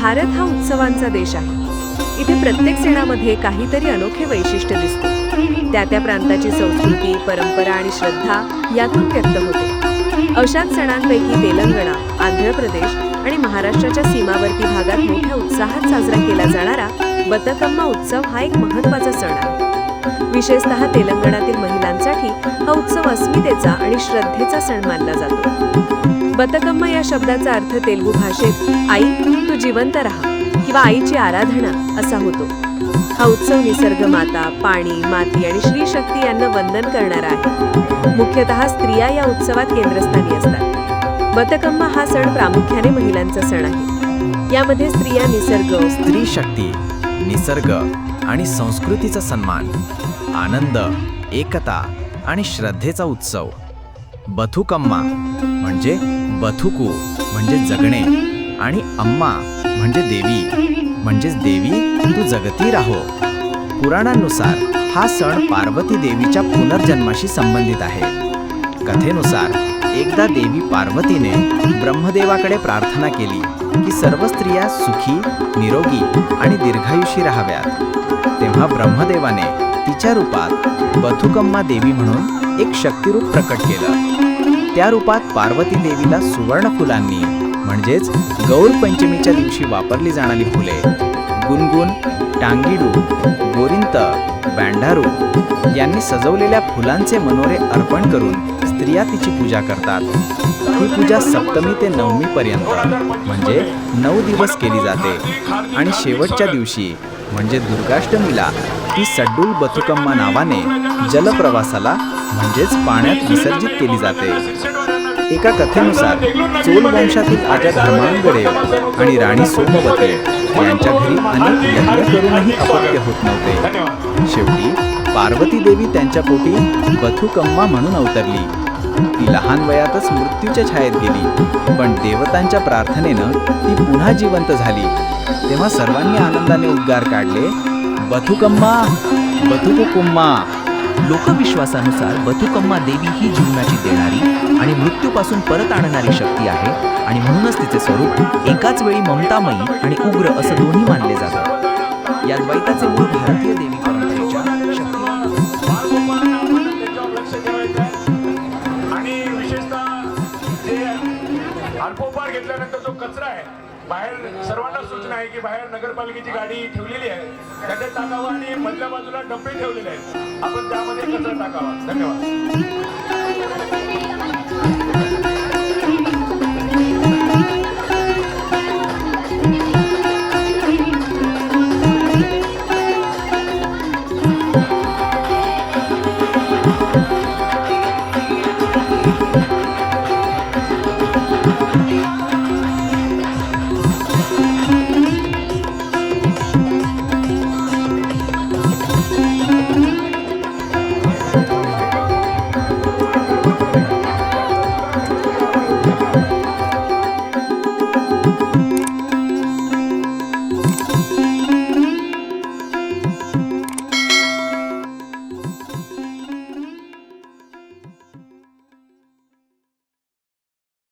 भारत हा उत्सवांचा देश आहे. इथे प्रत्येक सणामध्ये काहीतरी अनोखे वैशिष्ट्य दिसते. त्या त्या प्रांताची संस्कृती परंपरा आणि श्रद्धा यातून व्यक्त होते. अशाच सणांपैकी तेलंगणा आंध्र प्रदेश आणि महाराष्ट्राच्या सीमावर्ती भागात मोठ्या उत्साहात साजरा केला जाणारा बतकम्मा उत्सव हा एक महत्त्वाचा सण आहे. विशेषतः तेलंगणातील महिलांसाठी हा उत्सव अस्मितेचा आणि श्रद्धेचा सण मानला जातो. बतकम्मा या शब्दाचा अर्थ तेलगू भाषेत आई तू जिवंत राहा किंवा आईची आराधना असा होतो. हा उत्सव निसर्ग माता पाणी माती आणि श्री शक्ती यांना वंदन करणारा आहे. मुख्यतः स्त्रिया या उत्सवात केंद्रस्थानी असतात. बतकम्मा हा सण प्रामुख्याने महिलांचा सण आहे. यामध्ये स्त्रिया निसर्ग स्त्री शक्ती निसर्ग आणि संस्कृतीचा सन्मान आनंद एकता आणि श्रद्धेचा उत्सव. बथुकम्मा म्हणजे बथुकू म्हणजे जगणे आणि अम्मा म्हणजे देवी. म्हणजेच देवी तू जगती राहो. पुराणांनुसार हा सण पार्वती देवीच्या पुनर्जन्माशी संबंधित आहे. कथेनुसार एकदा देवी पार्वतीने ब्रह्मदेवाकडे प्रार्थना केली की सर्व स्त्रिया सुखी निरोगी आणि दीर्घायुषी राहाव्यात. तेव्हा ब्रह्मदेवाने तिच्या रूपात बथुकम्मा देवी म्हणून एक शक्तिरूप प्रकट केलं. त्या रूपात पार्वती देवीला सुवर्ण फुलांनी म्हणजेच गौर पंचमीच्या दिवशी वापरली जाणारी फुले. गुनगुन टांगिडू गोरिंत बँडारू यांनी सजवलेल्या फुलांचे मनोरे अर्पण करून स्त्रिया तिची पूजा करतात. ही पूजा सप्तमी ते नवमी पर्यंत म्हणजे नऊ दिवस केली जाते. आणि शेवटच्या दिवशी म्हणजे दुर्गाष्टमीला ती सड्डूल बथुकम्मा नावाने जलप्रवासाला म्हणजेच पाण्यात विसर्जित केली जाते. एका कथेनुसार चोल वंशातील आजा धर्मांगडे आणि राणी सोमवते यांच्या घरी अनेक यज्ञ करूनही अपत्य होत नव्हते. शेवटी पार्वती देवी त्यांच्या पोटी बथुकम्मा म्हणून अवतरली. ती लहान वयातच मृत्यूच्या छायेत गेली. पण देवतांच्या प्रार्थनेनं ती पुन्हा जिवंत झाली. तेव्हा सर्वांनी आनंदाने उद्गार काढले. बथुकम्मा बथुकुकुम्मा लोकविश्वासानुसार बथुकम्मा देवी ही जीवनाची देणारी आणि मृत्यूपासून परत आणणारी शक्ती आहे आणि म्हणूनच तिचे स्वरूप एकाच वेळी ममतामयी आणि उग्र असं दोन्ही मानले जाते या द्वैताचे मूळ भारतीय देवी परंपरेच्या आणि विशेषतः घेतल्यानंतर जो कचरा आहे बाहेर सर्वांना सूचना आहे की बाहेर नगरपालिकेची गाडी ठेवलेली आहे. त्याच्यात टाकावं आणि मधल्या बाजूला डबे ठेवलेले आहेत. आपण त्यामध्ये कचरा टाकावा. धन्यवाद.